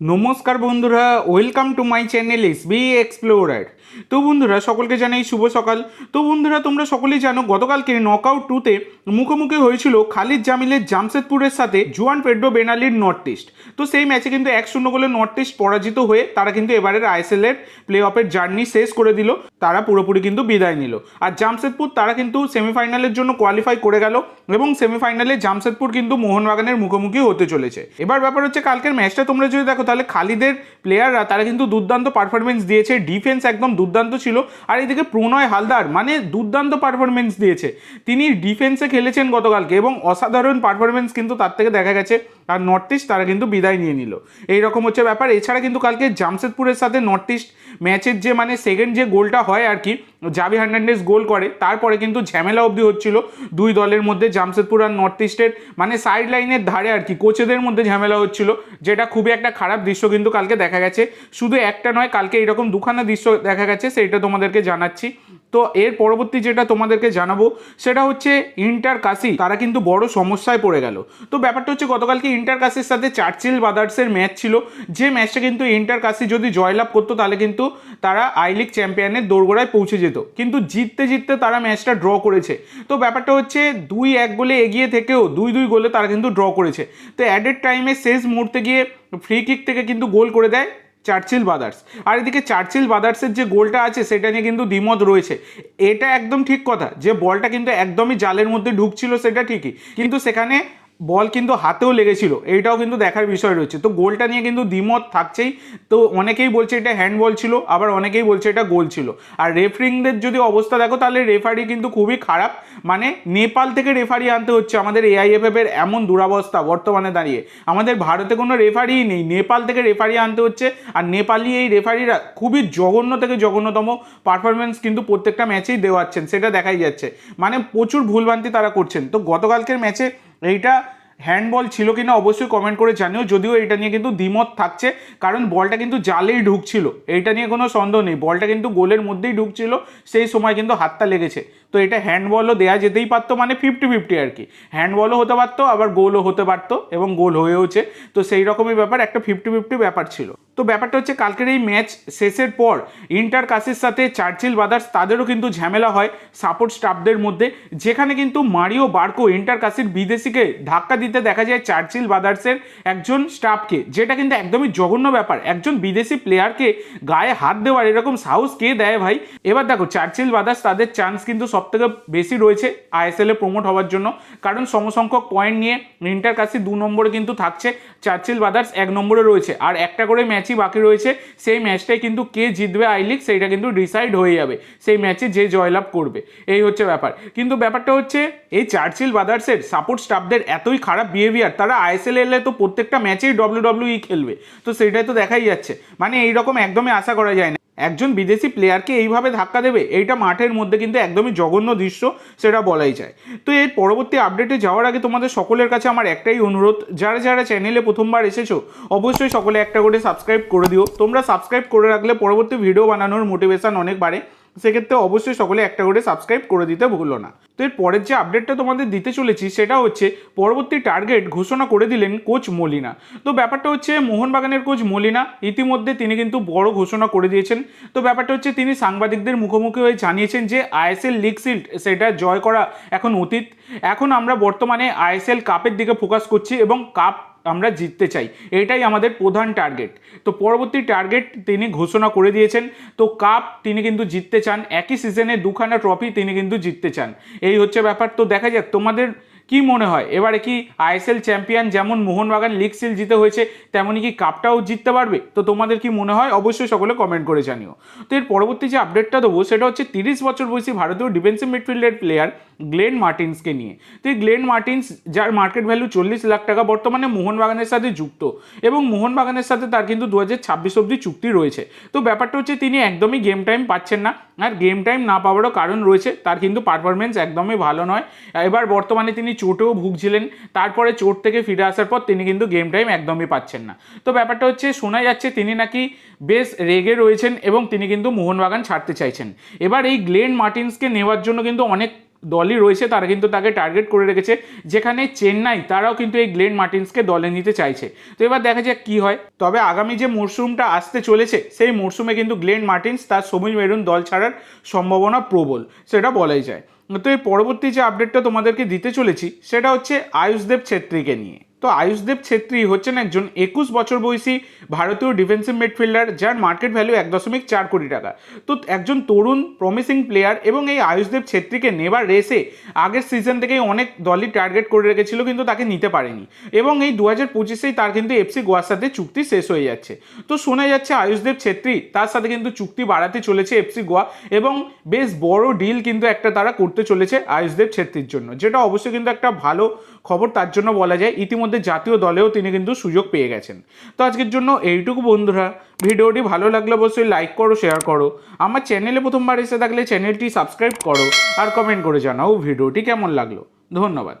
নমস্কার বন্ধুরা welcome to my channel S B explorer তো বন্ধুরা, সকলকে জানাই শুভ সকাল। তো বন্ধুরা, তোমরা সকলেই জানো, গতকালকে নকআউট টুতে মুখোমুখি হয়েছিল খালিদ জামিলের জামশেদপুরের সাথে জুয়ান পেড্রো বেনালির নর্থ ইস্ট তো সেই ম্যাচে কিন্তু এক শূন্য গোলে নর্থ ইস্ট পরাজিত হয়ে তারা কিন্তু এবারের আইএসএল এর প্লে অফের জার্নি শেষ করে দিল। তারা পুরোপুরি কিন্তু বিদায় নিল। আর জামশেদপুর, তারা কিন্তু সেমিফাইনালের জন্য কোয়ালিফাই করে গেল এবং সেমিফাইনালে জামশেদপুর কিন্তু মোহনবাগানের মুখোমুখি হতে চলেছে। এবার ব্যাপার হচ্ছে, কালকের ম্যাচটা তোমরা যদি দেখো তাহলে খালিদের প্লেয়াররা তারা কিন্তু দুর্দান্ত পারফরমেন্স দিয়েছে। ডিফেন্স একদম দুর্দান্ত ছিল। আর এদিকে প্রণয় হালদার মানে দুর্দান্ত পারফরমেন্স দিয়েছে। তিনি ডিফেন্সে খেলেছেন গতকালকে এবং অসাধারণ পারফরমেন্স কিন্তু তার থেকে দেখা গেছে। আর নর্থ ইস্ট তারা কিন্তু বিদায় নিয়ে নিল। এইরকম হচ্ছে ব্যাপার। এছাড়া কিন্তু কালকে জামশেদপুরের সাথে নর্থ ইস্ট ম্যাচের যে মানে সেকেন্ড যে গোলটা হয় আর কি জাভি হার্নান্ডেজ গোল করে, তারপরে কিন্তু ঝামেলা অবধি হচ্ছিল দুই দলের মধ্যে জামশেদপুর আর নর্থ ইস্টের মানে সাইড লাইনের ধারে আর কি, কোচেদের মধ্যে ঝামেলা হচ্ছিল, যেটা খুবই একটা খারাপ দৃশ্য কিন্তু কালকে দেখা গেছে। শুধু একটা নয়, কালকে এরকম দুখানা দৃশ্য দেখা গেছে, সেইটা তোমাদেরকে জানাচ্ছি। তো এর পরবর্তী যেটা তোমাদেরকে জানাব, সেটা হচ্ছে ইন্টার কাশি। তারা কিন্তু বড় সমস্যায় পড়ে গেল। তো ব্যাপারটা হচ্ছে গতকালকে ইন্টার কাশির সাথে চার্চিল বাদার্সের ম্যাচ ছিল। যে ম্যাচটা কিন্তু ইন্টার কাশি যদি জয়লাভ করতো, তাহলে কিন্তু তারা আই লিগ চ্যাম্পিয়নের দোরগোড়ায় পৌঁছে যেত। কিন্তু জিততে জিততে তারা ম্যাচটা ড্র করেছে। তো ব্যাপারটা হচ্ছে দুই এক গোলে এগিয়ে থেকেও, দুই দুই গোলে তারা কিন্তু ড্র করেছে। তো অ্যাডেড টাইমে শেষ মুহূর্তে গিয়ে ফ্রি কিক থেকে কিন্তু গোল করে দেয়। Churchill brothers. আর এদিকে চার্চিল বাদার্সের যে গোলটা আছে, সেটা নিয়ে কিন্তু দ্বিমত রয়েছে। এটা একদম ঠিক কথা, যে বলটা কিন্তু একদমই জালের মধ্যে ঢুকছিল, সেটা ঠিকই। কিন্তু সেখানে বল কিন্তু হাতেও লেগেছিল, এইটাও কিন্তু দেখার বিষয় রয়েছে। তো গোলটা নিয়ে কিন্তু দ্বিমত থাকছেই। তো অনেকেই বলছে এটা হ্যান্ডবল ছিল, আবার অনেকেই বলছে এটা গোল ছিল। আর রেফারিংদের যদি অবস্থা দেখো, তাহলে রেফারি কিন্তু খুবই খারাপ। মানে নেপাল থেকে রেফারি আনতে হচ্ছে। আমাদের এআইএফএফ এর এমন দুরাবস্থা বর্তমানে দাঁড়িয়ে। আমাদের ভারতে কোনো রেফারিই নেই। নেপাল থেকে রেফারি আনতে হচ্ছে। আর নেপালি এই রেফারিরা খুবই জঘন্য থেকে জঘন্যতম পারফরমেন্স কিন্তু প্রত্যেকটা ম্যাচেই দেওয়াচ্ছেন। সেটা দেখাই যাচ্ছে। মানে প্রচুর ভুলভ্রান্তি তারা করছেন। তো গতকালকের ম্যাচে এইটা হ্যান্ডবল ছিল কিনা অবশ্যই কমেন্ট করে জানিও, যদিও এটা নিয়ে কিন্তু দ্বিমত থাকছে, কারণ বলটা কিন্তু জালেই ঢুকছিল। এইটা নিয়ে কোনো সন্দেহ নেই, বলটা কিন্তু গোলের মধ্যেই ঢুকছিল, সেই সময় কিন্তু হাতটা লেগেছে। তো এটা হ্যান্ডবলও দেওয়া যেতেই পারতো মানে ফিফটি ফিফটি আর কি। হ্যান্ডবলও হতে পারতো, আবার গোলও হতে পারতো, এবং গোল হয়েওছে। তো সেই রকমই ব্যাপার, একটা ফিফটি ফিফটি ব্যাপার ছিল। তো ব্যাপারটা হচ্ছে কালকের এই ম্যাচ শেষের পর ইন্টার কাসির সাথে চার্চিল ব্রাদার্স তাদেরও কিন্তু ঝামেলা হয় সাপোর্ট স্টাফদের মধ্যে। যেখানে কিন্তু মারিও বার্কো ইন্টার কাসির বিদেশিকে ধাক্কা দিতে দেখা যায় চার্চিল ব্রাদার্সের একজন স্টাফকে, যেটা কিন্তু একদমই জঘন্য ব্যাপার। একজন বিদেশি প্লেয়ারকে গায়ে হাত দেওয়ার এরকম সাহস কে দেয় ভাই? এবার দেখো, চার্চিল ব্রাদার্স তাদের চান্স কিন্তু সব থেকে বেশি রয়েছে আইএসএল প্রমোট হওয়ার জন্য। কারণ সমসংখ্যক পয়েন্ট নিয়ে ইন্টার কাসি দু নম্বরে কিন্তু থাকছে। চার্চিল ব্রাদার্স এক নম্বরে রয়েছে। আর একটা করে ম্যাচই বাকি রয়েছে, সেই ম্যাচটাই কিন্তু কে জিতবে আই লিগ, সেইটা কিন্তু ডিসাইড হয়ে যাবে, সেই ম্যাচে যে জয়লাভ করবে। এই হচ্ছে ব্যাপার। কিন্তু ব্যাপারটা হচ্ছে, এই চার্চিল ব্রাদার্সের সাপোর্ট স্টাফদের এতই খারাপ বিহেভিয়ার তারা আইএসএল এলে তো প্রত্যেকটা ম্যাচেই ডব্লিউ ডব্লিউ খেলবে। তো সেটাই তো দেখাই যাচ্ছে। মানে এইরকম একদমই আশা করা যায় না। একজন বিদেশি প্লেয়ারকে এইভাবে ধাক্কা দেবে, এইটা মাঠের মধ্যে কিন্তু একদমই জঘন্য দৃশ্য, সেটা বলাই যায়। তো এর পরবর্তী আপডেটে যাওয়ার আগে তোমাদের সকলের কাছে আমার একটাই অনুরোধ, যারা যারা চ্যানেলে প্রথমবার এসেছ, অবশ্যই সকলে একটা করে সাবস্ক্রাইব করে দিও। তোমরা সাবস্ক্রাইব করে রাখলে পরবর্তী ভিডিও বানানোর মোটিভেশান অনেক বাড়ে। সেক্ষেত্রে অবশ্যই সকলে একটা করে সাবস্ক্রাইব করে দিতে ভুলো না। তো এর পরের যে আপডেটটা তোমাদের দিতে চলেছি, সেটা হচ্ছে পরবর্তী টার্গেট ঘোষণা করে দিলেন কোচ মলিনা। তো ব্যাপারটা হচ্ছে মোহনবাগানের কোচ মলিনা, ইতিমধ্যে তিনি কিন্তু বড় ঘোষণা করে দিয়েছেন। তো ব্যাপারটা হচ্ছে তিনি সাংবাদিকদের মুখোমুখি হয়ে জানিয়েছেন যে আইএসএল লিগ সিল্ড সেটা জয় করা এখন অতীত। এখন আমরা বর্তমানে আইএসএল কাপের দিকে ফোকাস করছি এবং কাপ আমরা জিততে চাই। এটাই আমাদের প্রধান টার্গেট তো পরবর্তী টার্গেট তিনি ঘোষণা করে দিয়েছেন। তো কাপ তিনি কিন্তু জিততে চান। একই সিজনে দুখানা ট্রফি তিনি কিন্তু জিততে চান। এই হচ্ছে ব্যাপার। তো দেখা যাক তোমাদের কি মনে হয়? এবারে কি আইএসএল চ্যাম্পিয়ন যেমন মোহনবাগান লিগ সিল জিতে হয়েছে তেমনই কি কাপটাও জিততে পারবে? তো তোমাদের কি মনে হয়? অবশ্যই সকলে কমেন্ট করে জানিও। তো এর পরবর্তী যে আপডেটটা দেবো, সেটা হচ্ছে তিরিশ বছর বয়সী ভারতীয় ডিফেন্সিভ মিডফিল্ডের প্লেয়ার গ্লেন মার্টিন্সকে নিয়ে। তো এই গ্লেন মার্টিন্স যার মার্কেট ভ্যালু চল্লিশ লাখ টাকা, বর্তমানে মোহনবাগানের সাথে যুক্ত এবং মোহনবাগানের সাথে তার কিন্তু দু হাজার ছাব্বিশ অব্দি চুক্তি রয়েছে। তো ব্যাপারটা হচ্ছে, তিনি একদমই গেম টাইম পাচ্ছেন না। আর গেম টাইম না পাওয়ারও কারণ রয়েছে, তার কিন্তু পারফরমেন্স একদমই ভালো নয়। এবার বর্তমানে তিনি চোটেও ভুগছিলেন, তারপরে চোট থেকে ফিরে আসার পর তিনি কিন্তু গেম টাইম একদমই পাচ্ছেন না। তো ব্যাপারটা হচ্ছে, শোনা যাচ্ছে তিনি নাকি বেশ রেগে রয়েছেন এবং তিনি কিন্তু মোহনবাগান ছাড়তে চাইছেন। এবার এই গ্লেন মার্টিন্সকে নেওয়ার জন্য কিন্তু অনেক দলই রয়েছে, তারা কিন্তু তাকে টার্গেট করে রেখেছে, যেখানে চেন্নাই তারাও কিন্তু এই গ্লেন মার্টিন্সকে দলে নিতে চাইছে। তো এবার দেখা যাক কী হয়। তবে আগামী যে মরশুমটা আসতে চলেছে, সেই মরশুমে কিন্তু গ্লেন মার্টিন্স তার সমীর মেরুন দল ছাড়ার সম্ভাবনা প্রবল, সেটা বলাই যায়। তো এই পরবর্তী যে আপডেটটা তোমাদেরকে দিতে চলেছি সেটা হচ্ছে আয়ুষদেব ছেত্রীকে নিয়ে। তো আয়ুষদেব ছেত্রী হচ্ছেন একজন একুশ বছর বয়সী ভারতীয় ডিফেন্সিভ মিডফিল্ডার যার মার্কেট ভ্যালু এক দশমিক চার কোটি টাকা। তো একজন তরুণ প্রমিসিং প্লেয়ার এবং এই আয়ুষদেব ছেত্রীকে নেবার রেসে আগের সিজন থেকেই অনেক দলই টার্গেট করে রেখেছিল, কিন্তু তাকে নিতে পারেনি। এবং এই দু হাজার পঁচিশেই তার কিন্তু এফসি গোয়ার সাথে চুক্তি শেষ হয়ে যাচ্ছে। তো শোনা যাচ্ছে আয়ুষদেব ছেত্রী তার সাথে কিন্তু চুক্তি বাড়াতে চলেছে এফসি গোয়া এবং বেশ বড় ডিল কিন্তু একটা তারা করতে চলেছে আয়ুষদেব ছেত্রীর জন্য, যেটা অবশ্যই কিন্তু একটা ভালো খবর তার জন্য বলা যায়, ইতিমধ্যে জাতীয় দলেও তিনি কিন্তু সুযোগ পেয়ে গেছেন। তো আজকের জন্য এইটুকু বন্ধুরা। ভিডিওটি ভালো লাগলে অবশ্যই লাইক করো শেয়ার করো। আমার চ্যানেলে প্রথমবার এসে থাকলে চ্যানেলটি সাবস্ক্রাইব করো আর কমেন্ট করে জানাও ভিডিওটি কেমন লাগল। ধন্যবাদ।